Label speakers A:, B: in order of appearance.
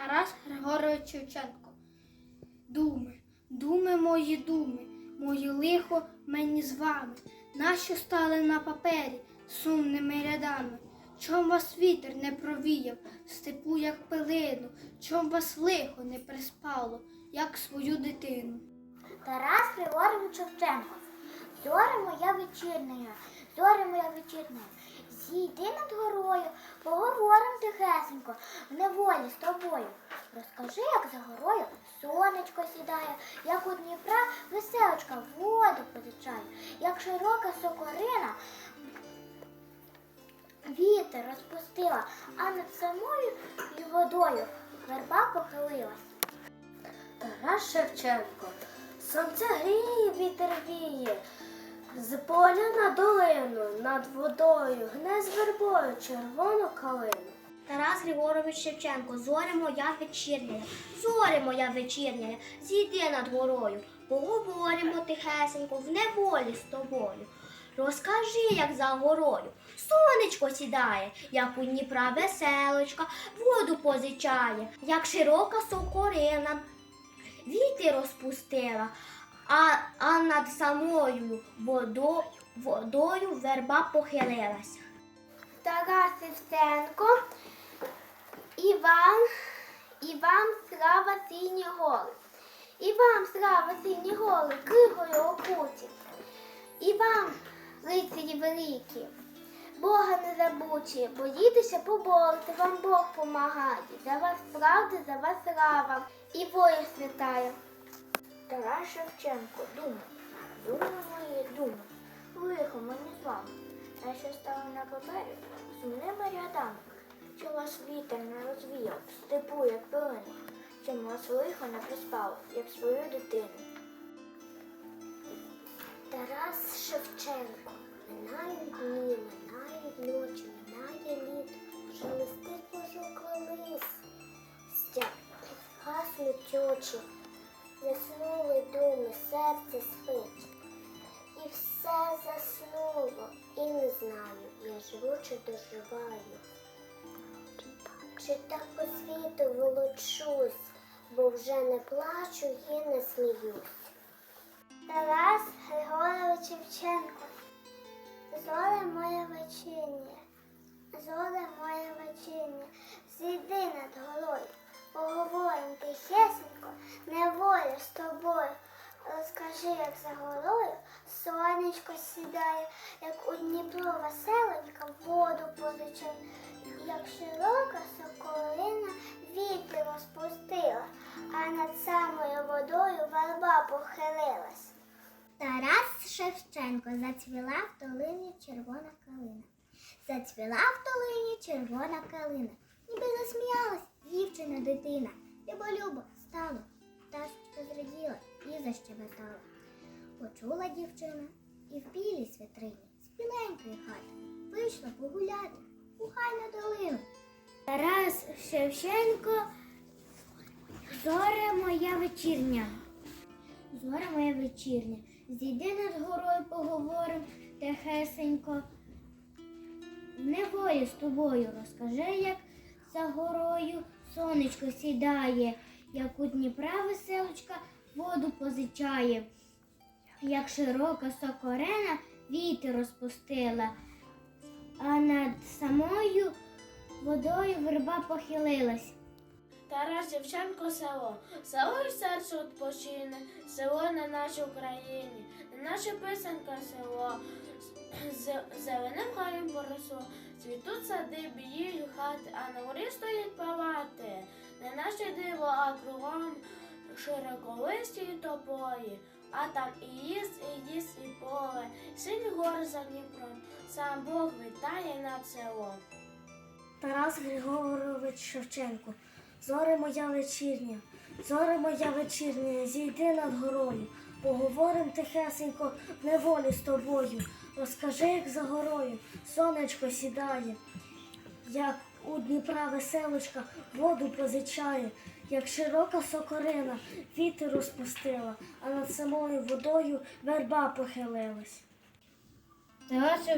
A: Тарас Григорович Шевченко. Думи, думи мої думи, мої лихо мені з вами, нащо стали на папері сумними рядами? Чом вас вітер не провіяв, степу, як пилину, чом вас лихо не приспало, як свою дитину?
B: Тарас Григорович Шевченко. Зоря моя вечірня, зоря моя вечірня. Зійди над горою, поговорим тихесенько, в неволі з тобою. Розкажи, як за горою сонечко сідає, як у Дніпра веселочка воду позичає, як широка сокорина вітер розпустила, а над самою водою верба похилилась.
C: Тарас Шевченко. Сонце гріє, вітер віє. З поля на долину, над водою, гне з вербою червону калину.
B: Тарас Григорович Шевченко, зоря моя вечірня, зоря моя вечірня, зійди над горою, поговоримо тихесенько в неволі з тобою. Розкажи, як за горою сонечко сідає, як у Дніпра веселочка, воду позичає, як широка сокорина, віти розпустила, а, а над самою водою, водою верба похилилася. Тарас Івсенко, і вам, і вам слава сині голи. І вам слава сині голи, кригою окуті. І вам, лицарі великі, Бога не забучі, боїтеся поборити, вам Бог помагає. За вас правда, за вас слава і воля святая. Тарас Шевченко, дума, дума мої, дума, лихо мені з вами. На що стало на папері? Сумними рядами, що вас вітер не розвіяв, степу, як пилину, що вас лихо не приспало, як свою дитину. Тарас Шевченко, минають дні, минають ночі, минає літо, вже листить пожукла лис. Стяг, гаснуть очі, заснули думи, серце спить. І все заснуло, і не знаю, я живу чи доживаю. Чи так по світу волочусь, бо вже не плачу і не сміюсь. Розкажи, як за горою сонечко сідає, як у Дніпро веселенька воду позичає, як широка соколина вітер розпустила, а над самою водою верба похилилась. Тарас Шевченко зацвіла в долині червона калина. Зацвіла в долині червона калина. Ніби засміялась дівчина дитина. Любо-любо стало, пташечка зраділа і защебетала. Почула дівчина і в білій святрині з біленької хати вийшла погуляти у хайну долину. Тарас Шевченко, зоря моя вечірня. Зоря моя вечірня, зійди над горою, поговорим тихесенько. В неволі з тобою розкажи, як за горою сонечко сідає, як у Дніпра веселочка воду позичає, як широка сокорена вітер розпустила, а над самою водою верба похилилась.
C: Тарас Шевченко село. Село і серце відпочине, село на нашій Україні, не наша писанка село. Зеленим хаєм поросло, цвітуть сади, біють хати, а на горі стоять палати. Не наше диво, а кругом широколисті й тополі. А там і ліс, і ліс, і поле, сині гори за Дніпром, сам Бог вітає над селом. Тарас Григорович Шевченко. Зоре моя вечірня, зоре моя вечірня, зійди над горою, поговорим тихесенько в неволі з тобою. Розкажи, як за горою сонечко сідає, як у Дніпра веселочка воду позичає, як широка сокорина вітер розпустила, а над самою водою верба похилилась.
A: Тарас